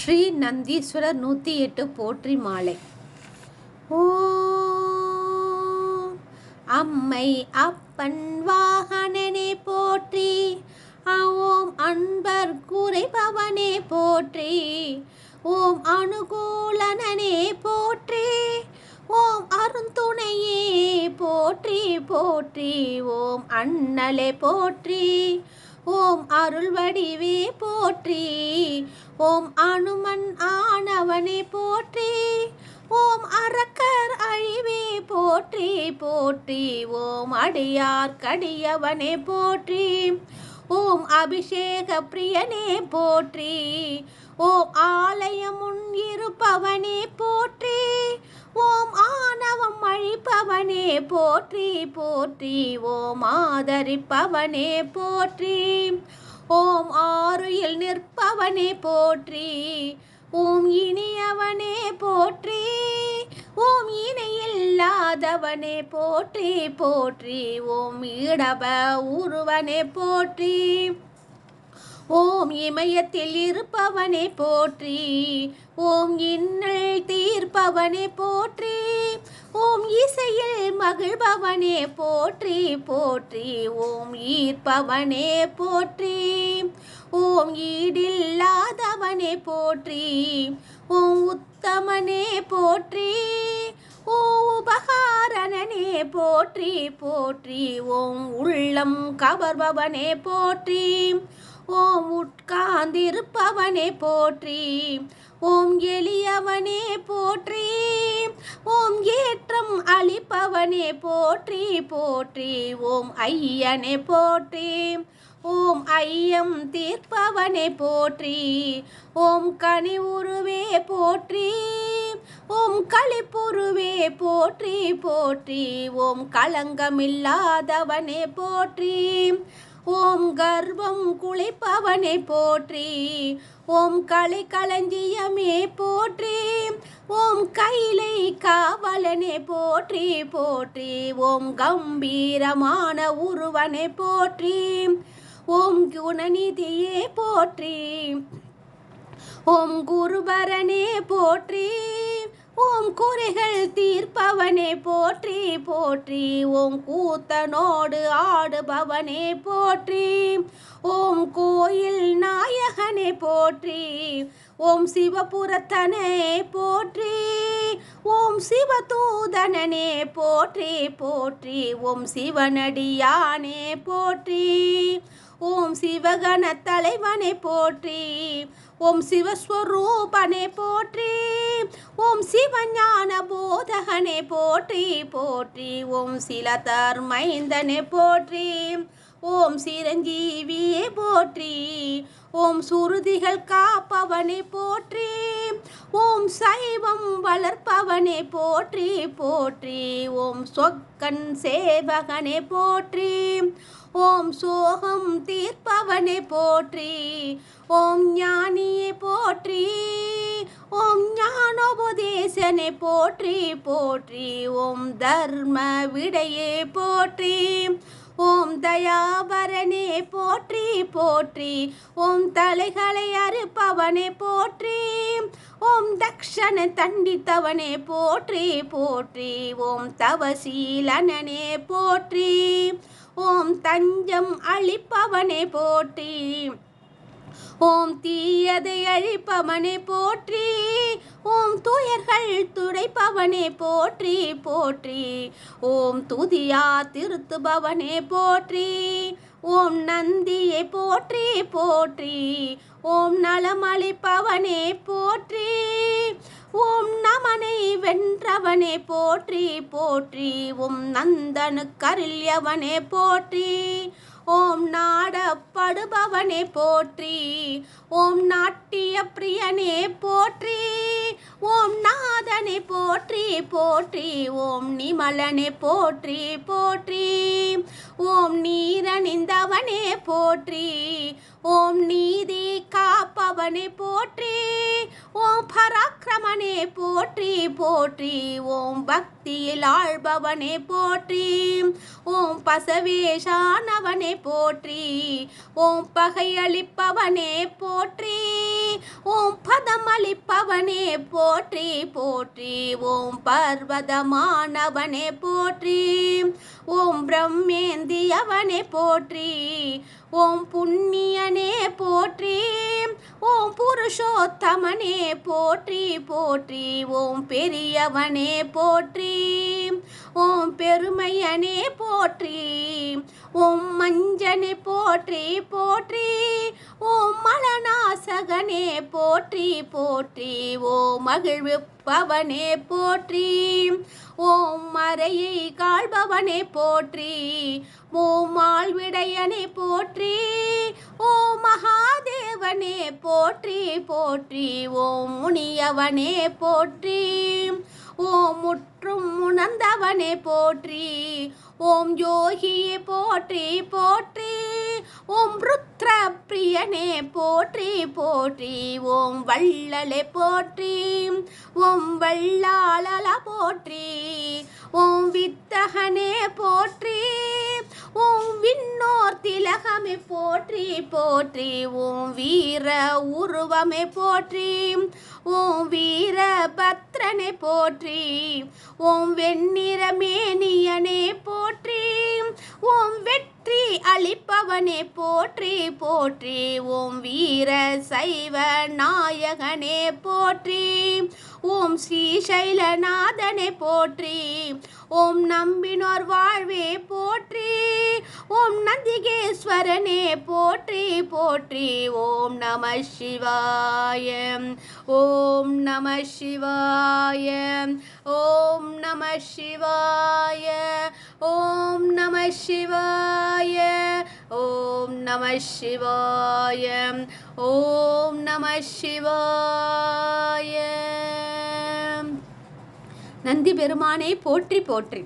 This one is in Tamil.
ஸ்ரீ நந்தீஸ்வரர் நூற்றி எட்டு போற்றி மாலை. ஓ அம்மை அப்பன் வாகனனே போற்றி. ஓம் அன்பர் குறைபவனே போற்றி. ஓம் அனுகூலனே போற்றி. ஓம் அருந்துணையே போற்றி போற்றி. ஓம் அண்ணலே போற்றி. ஓம் அருள் வடிவே போற்றி. ஓம் அனுமன் ஆனவனே போற்றி. ஓம் அரக்கர் அழிவே போற்றி போற்றி. ஓம் அடியார் கடியவனே போற்றி. ஓம் அபிஷேக பிரியனே போற்றி. ஓம் ஆலயமுன் இருப்பவனே போற்றி. ஓம் ஆணவம் அழிப்பவனே போற்றி போற்றி. ஓம் ஆதரிப்பவனே போற்றி. ஓம் ஆறுயில் நிற்பவனே போற்றி. ஓம் இனியவனே போற்றி. ஓம் இணையில்லாதவனே போற்றி போற்றி. ஓம் இடப உருவனே போற்றி. ஓம் இமயத்தில் இருப்பவனே போற்றி. ஓம் இன்னல் தீர்ப்பவனே போற்றி. ஓம் இசையில் மகிழ்பவனே போற்றி போற்றி. ஓம் ஈர்ப்பவனே போற்றி. ஓம் ஈடில்லாதவனே போற்றி. ஓம் உத்தமனே போற்றி. உபகாரணனே போற்றி போற்றி. ஓம் உள்ளம் கவர்பவனே போற்றி. ஓம் உட்கார்ந்திருப்பவனே போற்றி. ஓம் எளியவனே போற்றி. ஓம் ஏற்றம் அளிப்பவனே போற்றி போற்றி. ஓம் ஐயனே போற்றி. ஓம் ஐயம் தீர்ப்பவனே போற்றி. ஓம் கனி உருவே போற்றி. ஓம் களிப்புருவே போற்றி போற்றி. ஓம் களங்கமில்லாதவனே போற்றி. ஓம் கர்வம் குளிப்பவனை போற்றி. ஓம் களை களஞ்சியமே போற்றி. ஓம் கைலை காவலனே போற்றி போற்றி. ஓம் கம்பீரமான உருவனை போற்றி. ஓம் குணநிதியே போற்றி. ஓம் குருபரனே போற்றி. ஓம் குறைகள் தீர்ப்பவனே போற்றி போற்றி. ஓம் கூத்தனோடு ஆடுபவனே போற்றி. ஓம் கோயில் நாயகனே போற்றி. ஓம் சிவபுரத்தனே போற்றி. ஓம் சிவதூதனனே போற்றி போற்றி. ஓம் சிவனடியானே போற்றி. ஓம் சிவகண தலைவனை போற்றி. ஓம் சிவஸ்வரூபனே போற்றி ஓம் சிவஞான போதகனே போற்றி போற்றி ஓம் சில தர்மைந்தனே போற்றி. ஓம் சிரஞ்சீவியே போற்றி. ஓம் சுருதிகள் காப்பவனை போற்றி. ஓம் சைவம் வளர்ப்பவனே போற்றி போற்றி. ஓம் சொக்கன் சேவகனே போற்றி. ஓம் சோகம் தீர்ப்பவனே போற்றி. ஓம் ஞானியே போற்றி. ஓம் ஞானோபதேசனை போற்றி போற்றி. ஓம் தர்ம விடையே போற்றி. ஓம் தயாபரனே போற்றி போற்றி. ஓம் தலைகளை அறுப்பவனே போற்றி. ஓம் தக்ஷண தண்டித்தவனே போற்றி போற்றி. ஓம் தவசீலனே போற்றி. ஓம் தஞ்சம் அழிப்பவனே போற்றி. ஓம் தீயதை அழிப்பவனே போற்றி. ஓம் துயர்கள் துடைப்பவனே போற்றி போற்றி. ஓம் துதியா திருத்துபவனே போற்றி. ஓம் நந்தியை போற்றி போற்றி. ஓம் நலமளிப்பவனே போற்றி. ஓம் நமனை வென்றவனே போற்றி போற்றி. ஓம் நந்தனு கருள்யவனே போற்றி. ஓம் நாடப்படுபவனே போற்றி. ஓம் நாட்டிய பிரியனே போற்றி. ஓம் நாதனை போற்றி போற்றி. ஓம் நிமலனை போற்றி போற்றி. ஓம் நீரணிந்தவனே போற்றி. ஓம் நீதி கா காப்பவனே போற்றி ஓம் பராக்கிரமனே போற்றி போற்றி ஓம் பக்தியில் ஆழ்பவனே போற்றி ஓம் பசவேஷானவனே போற்றி ஓம் பகையளிப்பவனே போற்றி ஓம் பதம் அளிப்பவனே போற்றி போற்றி ஓம் பர்வதமானவனே போற்றி ஓம் பிரம்மேந்தியவனே போற்றி ஓம் புண்ணியனே போற்றி ஓம் புருஷோத்தமனே போற்றி போற்றி. ஓம் பெரியவனே போற்றி ஓம் பெருமையனே போற்றி. ஓம் மஞ்சனே போற்றி போற்றி. ஓம் மலநாசகனே போற்றி போற்றி. ஓம் மகிழ்விப்பவனே போற்றி. ஓம் மறையை காழ்பவனே போற்றி. ஓம் விடையனை போற்றி ஓ மகாதேவனே போற்றி போற்றி ஓம் முனியவனே போற்றி ஓம் முற்றும் உணர்ந்தவனே போற்றி ஓம் யோகியே போற்றி போற்றி ஓம் ருத்ர பிரியனே போற்றி போற்றி ஓம் வள்ளலே போற்றி ஓம் வள்ளாளல போற்றி ஓம் வித்தகனே போற்றி ஓம் விண்ணோர் திலகமே போற்றி போற்றி. ஓம் வீர உருவமே போற்றி. ஓம் வீர பத்ரனை போற்றி. ஓம் வெண்ணிறமேனியனே போற்றி. ஓம் வெற்றி அளிப்பவனே போற்றி போற்றி. ஓம் வீர சைவ நாயகனே போற்றி. ஓம் ஸ்ரீசைலநாதனே போற்றி. ஓம் நம்பினோர் வாழ்வே போற்றி ஓம் நந்திகேஸ்வரனே போற்றி போற்றி. ஓம் நம சிவாய ஓம் நம சிவாய ஓம் நம சிவாய ஓம் நம சிவாய ஓம் நம சிவாய ஓம் நம சிவாய. நந்தி பெருமானை போற்றி போற்றி.